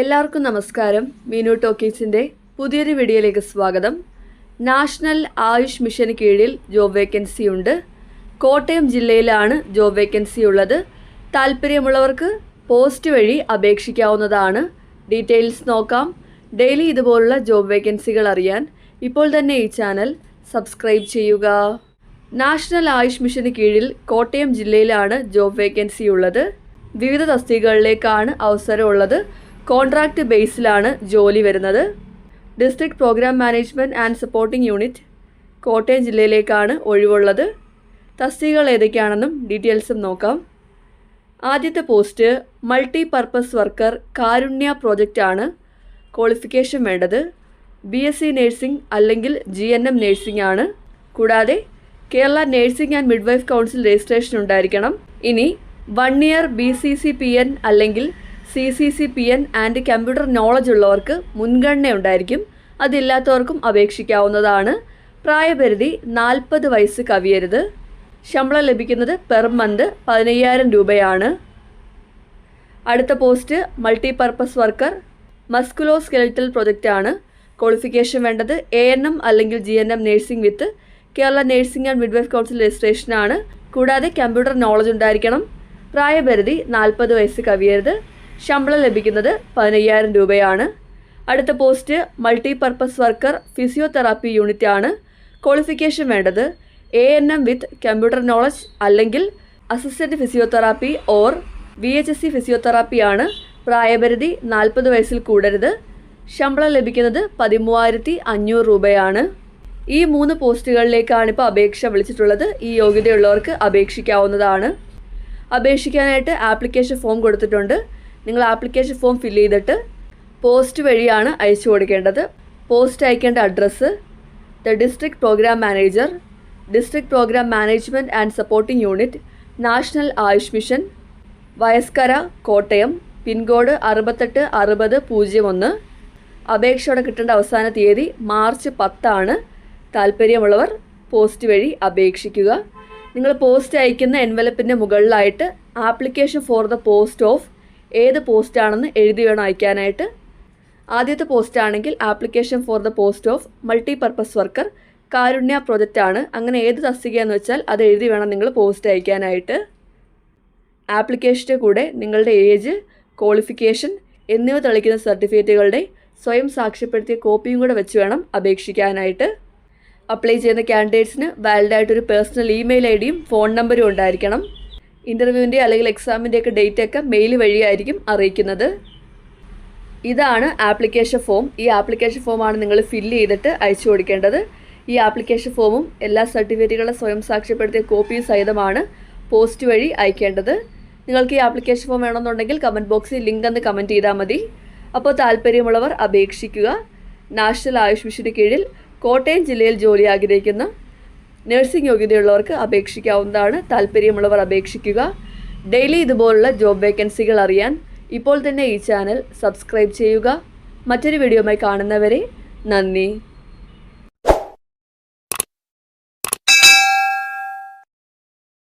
എല്ലാവർക്കും നമസ്കാരം. മീനു ടോക്കീസിന്റെ പുതിയൊരു വീഡിയോയിലേക്ക് സ്വാഗതം. നാഷണൽ ആയുഷ് മിഷന് കീഴിൽ ജോബ് വേക്കൻസി ഉണ്ട്. കോട്ടയം ജില്ലയിലാണ് ജോബ് വേക്കൻസി ഉള്ളത്. താല്പര്യമുള്ളവർക്ക് പോസ്റ്റ് വഴി അപേക്ഷിക്കാവുന്നതാണ്. ഡീറ്റെയിൽസ് നോക്കാം. ഡെയിലി ഇതുപോലുള്ള ജോബ് വേക്കൻസികൾ അറിയാൻ ഇപ്പോൾ തന്നെ ഈ ചാനൽ സബ്സ്ക്രൈബ് ചെയ്യുക. നാഷണൽ ആയുഷ് മിഷന് കീഴിൽ കോട്ടയം ജില്ലയിലാണ് ജോബ് വേക്കൻസി ഉള്ളത്. വിവിധ തസ്തികകളിലേക്കാണ് അവസരമുള്ളത് കോൺട്രാക്റ്റ് ബേസിലാണ് ജോലി വരുന്നത്. District programme management and supporting unit Kottayam ജില്ലയിലേക്കാണ് ഒഴിവുള്ളത്. തസ്തികകൾ ഏതൊക്കെയാണെന്നും ഡീറ്റെയിൽസും നോക്കാം. ആദ്യത്തെ post multi purpose worker Karunya പ്രോജക്റ്റാണ് qualification വേണ്ടത്. ബി എസ് സി നേഴ്സിംഗ് അല്ലെങ്കിൽ ജി എൻ എം നേഴ്സിംഗ് ആണ്. കൂടാതെ Kerala nursing and midwife council registration ഉണ്ടായിരിക്കണം. ഇനി one year B C C P N അല്ലെങ്കിൽ C C C P N and computer knowledge ഉള്ളവർക്ക് മുൻഗണന ഉണ്ടായിരിക്കും അതില്ലാത്തവർക്കും അപേക്ഷിക്കാവുന്നതാണ്. പ്രായപരിധി നാൽപ്പത് വയസ്സ് കവിയരുത്. ശമ്പളം ലഭിക്കുന്നത് പെർ മന്ത് പതിനയ്യായിരം രൂപയാണ്. അടുത്ത post multi purpose worker musculoskeletal ആണ്. ക്വാളിഫിക്കേഷൻ വേണ്ടത് എ എൻ എം അല്ലെങ്കിൽ G N M nursing with Kerala nursing and midwife council രജിസ്ട്രേഷനാണ് കൂടാതെ കമ്പ്യൂട്ടർ നോളജ് ഉണ്ടായിരിക്കണം. പ്രായപരിധി നാൽപ്പത് വയസ്സ് കവിയരുത്. ശമ്പളം ലഭിക്കുന്നത് പതിനയ്യായിരം രൂപയാണ്. അടുത്ത post multi purpose worker physiotherapy unit ആണ് ക്വാളിഫിക്കേഷൻ വേണ്ടത് A N M with computer knowledge അല്ലെങ്കിൽ assistant physiotherapy or V H S C physiotherapy ആണ്. പ്രായപരിധി നാൽപ്പത് വയസ്സിൽ കൂടരുത്. ശമ്പളം ലഭിക്കുന്നത് പതിമൂവായിരത്തി അഞ്ഞൂറ് രൂപയാണ്. ഈ മൂന്ന് പോസ്റ്റുകളിലേക്കാണ് ഇപ്പോൾ അപേക്ഷ വിളിച്ചിട്ടുള്ളത്. ഈ യോഗ്യതയുള്ളവർക്ക് അപേക്ഷിക്കാവുന്നതാണ്. അപേക്ഷിക്കാനായിട്ട് ആപ്ലിക്കേഷൻ ഫോം കൊടുത്തിട്ടുണ്ട്. നിങ്ങൾ ആപ്ലിക്കേഷൻ ഫോം ഫില്ല് ചെയ്തിട്ട് പോസ്റ്റ് വഴിയാണ് അയച്ചു കൊടുക്കേണ്ടത്. പോസ്റ്റ് അയക്കേണ്ട address the district program manager district program management and supporting unit national Ayush mission Vayaskara Kottayam pin code അറുപത്തെട്ട് അറുപത് പൂജ്യം ഒന്ന്. അപേക്ഷയോടെ കിട്ടേണ്ട അവസാന തീയതി മാർച്ച് പത്താണ്. താല്പര്യമുള്ളവർ പോസ്റ്റ് വഴി അപേക്ഷിക്കുക. നിങ്ങൾ പോസ്റ്റ് അയക്കുന്ന എൻവലപ്പിന്റെ മുകളിലായിട്ട് application for the post of ഏത് പോസ്റ്റാണെന്ന് എഴുതി വേണം അയക്കാനായിട്ട്. ആദ്യത്തെ പോസ്റ്റ് ആണെങ്കിൽ application for the post of multi purpose worker Karunya project ആണ്. അങ്ങനെ ഏത് തസ്തികയെന്ന് വെച്ചാൽ അത് എഴുതി വേണം നിങ്ങൾ പോസ്റ്റ് അയക്കാനായിട്ട്. ആപ്ലിക്കേഷന്റെ കൂടെ നിങ്ങളുടെ ഏജ് ക്വാളിഫിക്കേഷൻ എന്നിവ തെളിക്കുന്ന സർട്ടിഫിക്കറ്റുകളുടെ സ്വയം സാക്ഷ്യപ്പെടുത്തിയ കോപ്പിയും കൂടെ വെച്ച് വേണം അപേക്ഷിക്കാനായിട്ട്. അപ്ലൈ ചെയ്യുന്ന കാൻഡിഡേറ്റ്സിന് വാലിഡായിട്ടൊരു പേഴ്സണൽ ഇമെയിൽ ഐ ഡിയും ഫോൺ നമ്പറും ഉണ്ടായിരിക്കണം. ഇന്റർവ്യൂവിന്റെ അല്ലെങ്കിൽ എക്സാമിന്റെയൊക്കെ ഡേറ്റ് ഒക്കെ മെയിൽ വഴിയായിരിക്കും അറിയിക്കുന്നത്. ഇതാണ് ആപ്ലിക്കേഷൻ ഫോം ഈ ആപ്ലിക്കേഷൻ ഫോമാണ് നിങ്ങൾ ഫില്ല് ചെയ്തിട്ട് അയച്ചു കൊടുക്കേണ്ടത്. ഈ ആപ്ലിക്കേഷൻ ഫോമും എല്ലാ സർട്ടിഫിക്കറ്റുകളും സ്വയം സാക്ഷ്യപ്പെടുത്തിയ കോപ്പി സഹിതമാണ് പോസ്റ്റ് വഴി അയക്കേണ്ടത്. നിങ്ങൾക്ക് ഈ ആപ്ലിക്കേഷൻ ഫോം വേണമെന്നുണ്ടെങ്കിൽ കമന്റ് ബോക്സിൽ ലിങ്ക് എന്ന് കമന്റ് ചെയ്താൽ മതി. അപ്പോൾ താല്പര്യമുള്ളവർ അപേക്ഷിക്കുക. നാഷണൽ ആയുഷ് മിഷന് കീഴിൽ കോട്ടയം ജില്ലയിൽ ജോലി ആഗ്രഹിക്കുന്ന നഴ്സിംഗ് യോഗ്യതയുള്ളവർക്ക് അപേക്ഷിക്കാവുന്നതാണ്. താല്പര്യമുള്ളവർ അപേക്ഷിക്കുക. ഡെയിലി ഇതുപോലുള്ള ജോബ് വേക്കൻസികൾ അറിയാൻ ഇപ്പോൾ തന്നെ ഈ ചാനൽ സബ്സ്ക്രൈബ് ചെയ്യുക. മറ്റൊരു വീഡിയോയുമായി കാണുന്നവരെ നന്ദി.